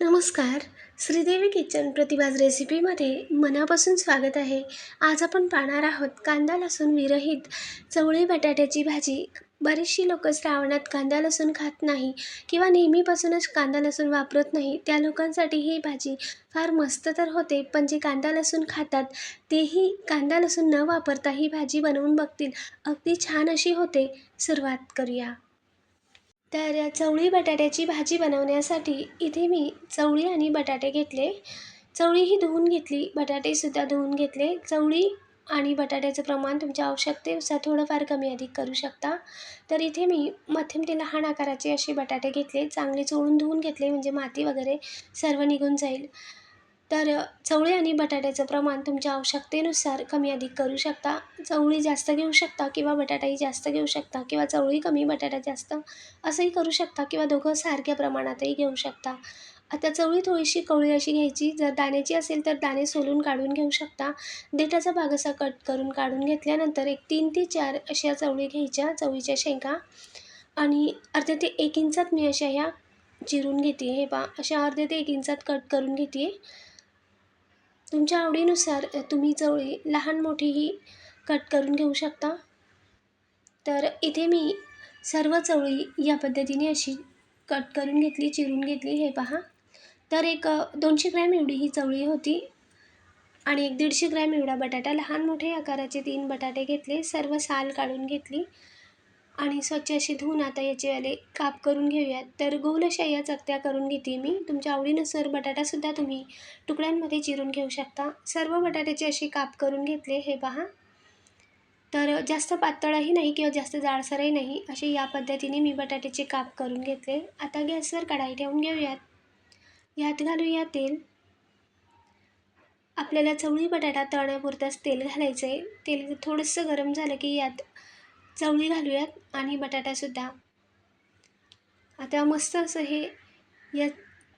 नमस्कार. श्रीदेवी किचन प्रतिभाज रेसिपीमध्ये मनापासून स्वागत आहे. आज आपण पाहणार आहोत कांदा लसूण विरहित चवळी बटाट्याची भाजी. बरीचशी लोक श्रावणात कांदा लसूण खात नाही किंवा नेहमीपासूनच कांदा लसूण वापरत नाही. त्या लोकांसाठी ही भाजी फार मस्त तर होते पण जे कांदा लसूण खातात तेही कांदा लसूण न वापरता ही भाजी बनवून बघतील. अगदी छान अशी होते. सुरुवात करूया. तर चवळी बटाट्याची भाजी बनवण्यासाठी इथे मी चवळी आणि बटाटे घेतले. चवळीही धुवून घेतली बटाटेसुद्धा धुवून घेतले. चवळी आणि बटाट्याचं प्रमाण तुमच्या आवश्यकतेनुसार थोडंफार कमी अधिक करू शकता. तर इथे मी मध्यम ते लहान आकाराचे असे बटाटे घेतले. चांगले चोळून धुवून घेतले म्हणजे माती वगैरे सर्व निघून जाईल. तर चवळी आणि बटाट्याचं प्रमाण तुमच्या आवश्यकतेनुसार कमी अधिक करू शकता. चवळी जास्त घेऊ शकता किंवा बटाटाही जास्त घेऊ शकता किंवा चवळी कमी बटाटा जास्त असंही करू शकता किंवा दोघं सारख्या प्रमाणातही घेऊ शकता. आता चवळी थोडीशी कवळी अशी घ्यायची. जर दाण्याची असेल तर दाणे सोलून काढून घेऊ शकता. देठाचा भाग असा कट करून काढून घेतल्यानंतर एक तीन ते चार अशा चवळी घ्यायच्या चवळीच्या शेंगा. आणि अर्ध्या ते एक इंचात मी अशा ह्या चिरून घेते. हे पा अशा अर्ध्या ते एक इंचात कट करून घेते. तुमच्या आवडीनुसार तुम्ही चवळी लहान मोठीही कट करून घेऊ शकता. तर इथे मी सर्व चवळी या पद्धतीने अशी कट करून घेतली चिरून घेतली. हे पहा. तर एक दोनशे ग्रॅम एवढी ही चवळी होती आणि एक दीडशे ग्रॅम एवढा बटाटा लहान मोठे आकाराचे तीन बटाटे घेतले सर्व साल काढून घेतली. आणि स्वच्छ अशी धुवून आता याचेवाले काप करून घेऊयात. तर गोलशाही या चकत्या करून घेते मी. तुमच्या आवडीनुसार बटाटासुद्धा तुम्ही तुकड्यांमध्ये चिरून घेऊ शकता. सर्व बटाट्याचे असे काप करून घेतले हे पहा. तर जास्त पातळही नाही किंवा जास्त जाडसरही नाही असे या पद्धतीने मी बटाट्याचे काप करून घेतले. आता गॅसवर कढाई ठेवून घेऊयात. यात घालूया तेल. आपल्याला चवळी बटाटा तळण्यापुरताच तेल घालायचं आहे तेल थोडंसं गरम झालं की यात चवळी घालूयात आणि बटाटासुद्धा. आता मस्त असं हे या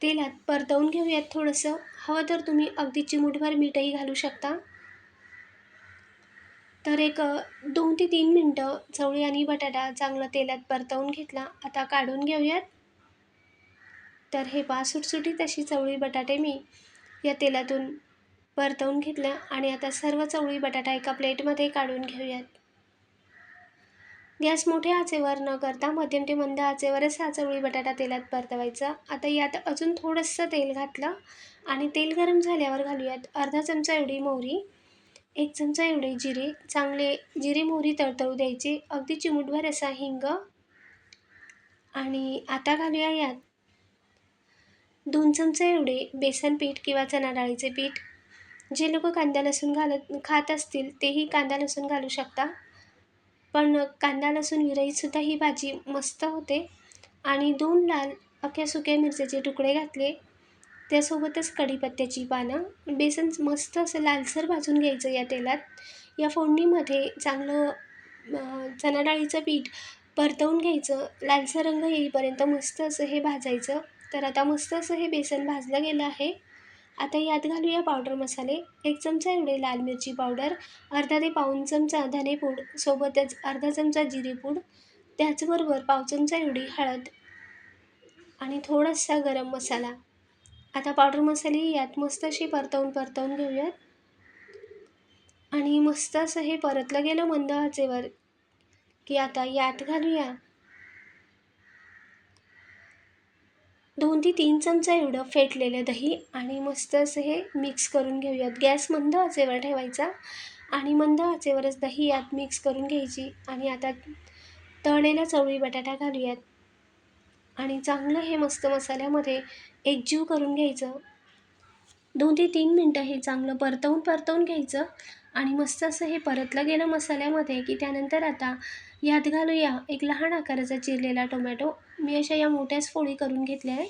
तेलात परतवून घेऊयात थोडंसं. हवं तर तुम्ही अगदी चिमूटभर मीठही घालू शकता. तर एक दोन ते तीन मिनटं चवळी आणि बटाटा चांगलं तेलात परतवून घेतला. आता काढून घेऊयात. तर हे पा सुटसुटीत अशी चवळी बटाटे मी या तेलातून परतवून घेतलं आणि आता सर्व चवळी बटाटा एका प्लेटमध्ये काढून घेऊयात. गॅस मोठ्या आचेवर न करता मध्यम ते मंद आचेवरच हा चवळी बटाटा तेलात परतवायचा. आता यात अजून थोडंसं तेल घातलं आणि तेल गरम झाल्यावर घालूयात अर्धा चमचा एवढी मोहरी एक चमचा एवढे जिरे चांगले जिरे मोहरी तळतळू द्यायचे. अगदी चिमूटभर असा हिंग आणि आता घालूया यात दोन चमचे एवढे बेसन पीठ किंवा चणा डाळीचे पीठ. जे लोक कांदा लसूण घालत खात असतील तेही कांदा लसूण घालू शकता. पण कांदा लसूण विरहीतसुद्धा ही भाजी मस्त होते. आणि दोन लाल अख्ख्या सुक्या मिरच्याचे तुकडे घातले. त्यासोबतच कढीपत्त्याची पानं. बेसन मस्त असं लालसर भाजून घ्यायचं या तेलात. या फोडणीमध्ये चांगलं चणा डाळीचं पीठ परतवून घ्यायचं. लालसर रंग येईपर्यंत मस्त असं हे भाजायचं. तर आता मस्त असं हे बेसन भाजलं गेलं आहे. आता यात घालूया पावडर मसाले. एक चमचा एवढे लाल मिरची पावडर अर्धा ते पाऊन चमचा धनेपूड सोबतच अर्धा चमचा जिरेपूड त्याचबरोबर पाव चमचा एवढी हळद आणि थोडासा गरम मसाला. आता पावडर मसाले यात मस्त अशी परतवून परतवून घेऊयात. आणि मस्त असं हे परतलं गेलं मंद आचेवर की आता यात घालूया दोन ते तीन चमचा एवढं फेटलेलं दही आणि मस्त असं हे मिक्स करून घेऊयात. गॅस मंद आचेवर ठेवायचा आणि मंद आचेवरच दही यात मिक्स करून घ्यायची आणि आता तळलेला चवळी बटाटा घालूयात. आणि चांगलं हे मस्त मसाल्यामध्ये एकजीव करून घ्यायचं. दोन ते तीन मिनटं हे चांगलं परतवून परतवून घ्यायचं. आणि मस्त असं हे परतलं गेलं मसाल्यामध्ये की त्यानंतर आता यात घालूया एक लहान आकाराचा चिरलेला टोमॅटो. मी अशा या मोठ्याच फोडी करून घेतल्या आहे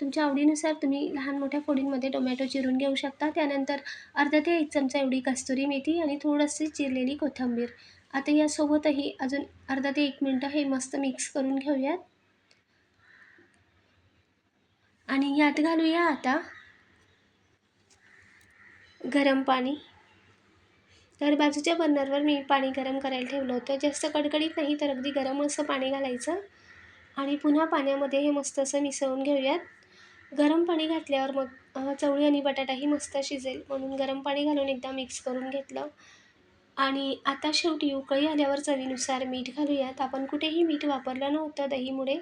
तुमच्या आवडीनुसार तुम्ही लहान मोठ्या फोडींमध्ये टोमॅटो चिरून घेऊ शकता. त्यानंतर अर्धा ते एक चमचा एवढी कस्तुरी मेथी आणि थोडंशी चिरलेली कोथिंबीर. आता यासोबतही अजून अर्धा ते एक मिनटं हे मस्त मिक्स करून घेऊयात. आणि यात घालूया आता गरम पाणी. तर बाजूच्या बर्नरवर मी पाणी गरम करायला ठेवलं होतं. जास्त कडकडीत नाही तर अगदी गरम असं पाणी घालायचं. आणि पुन्हा पाण्यामध्ये हे मस्त असं मिसळून घेऊयात. गरम पाणी घातल्यावर मग चवळी आणि बटाटाही मस्त शिजेल. म्हणून गरम पाणी घालून एकदा मिक्स करून घेतलं. आणि आता शेवटी उकळी आल्यावर चवीनुसार मीठ घालूयात. आपण कुठेही मीठ वापरलं नव्हतं दहीमुळे.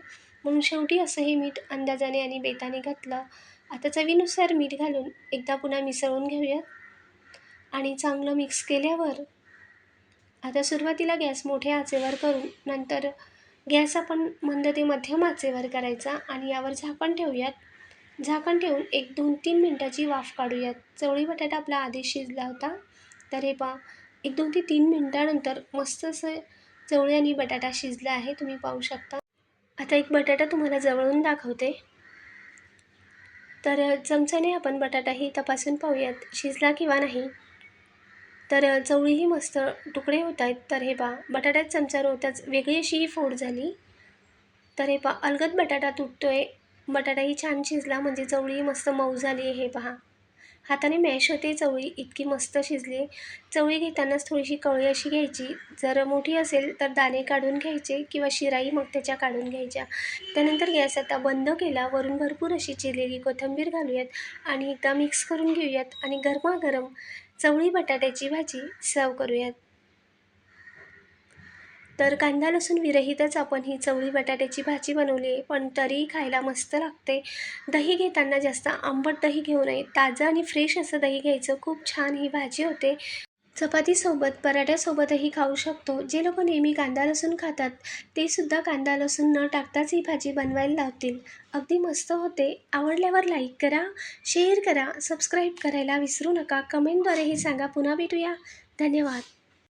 म्हणून शेवटी असं हे मीठ अंदाजाने आणि बेताने घातलं. आता चवीनुसार मीठ घालून एकदा पुन्हा मिसळून घेऊयात. आणि चांगलं मिक्स केल्यावर आता सुरुवातीला गॅस मोठ्या आचेवर करून नंतर गॅस आपण मंद ते मध्यम आचेवर करायचा आणि यावर झाकण ठेवूयात. झाकण ठेवून एक दोन तीन मिनटाची वाफ काढूयात. चवळी बटाटा आपला आधी शिजला होता. तर हे पा एक दोन ते तीन मिनटानंतर मस्त असं चवळी आणि बटाटा शिजला आहे. तुम्ही पाहू शकता. आता एक बटाटा तुम्हाला जवळून दाखवते. तर चमच्याने आपण बटाटाही तपासून पाहूयात. शिजला किंवा नाही. तर चवळीही मस्त तुकडे होत आहेत. तर हे पा बटाट्यात चमचा रोवताच वेगळी अशी ही फोड झाली. तर हे पा अलगद बटाटा तुटतो आहे बटाटाही छान शिजला म्हणजे चवळी मस्त मऊ झाली आहे हे पहा. हाताने मॅश होते चवळी इतकी मस्त शिजली. चवळी घेतानाच थोडीशी कवळी अशी घ्यायची. जर मोठी असेल तर दाणे काढून घ्यायचे किंवा शिराई मग त्याच्या काढून घ्यायच्या. त्यानंतर गॅस आता बंद केला. वरून भरपूर अशी चिरलेली कोथिंबीर घालूयात आणि एकदा मिक्स करून घेऊयात आणि गरमागरम चवळी बटाट्याची भाजी सर्व करूयात. तर कांदा लसूण विरहितच आपण ही चवळी बटाट्याची भाजी बनवली आहे. पण तरीही खायला मस्त लागते. दही घेताना जास्त आंबट दही घेऊ नये. ताजं आणि फ्रेश असं दही घ्यायचं. खूप छान ही भाजी होते. चपातीसोबत पराठ्यासोबतही खाऊ शकतो. जे लोक नेहमी कांदा लसूण खातात ते सुद्धा कांदा लसूण न टाकताच ही भाजी बनवायला लावतील. अगदी मस्त होते. आवडल्यावर लाईक करा शेअर करा सबस्क्राईब करायला विसरू नका. कमेंटद्वारेही सांगा. पुन्हा भेटूया. धन्यवाद.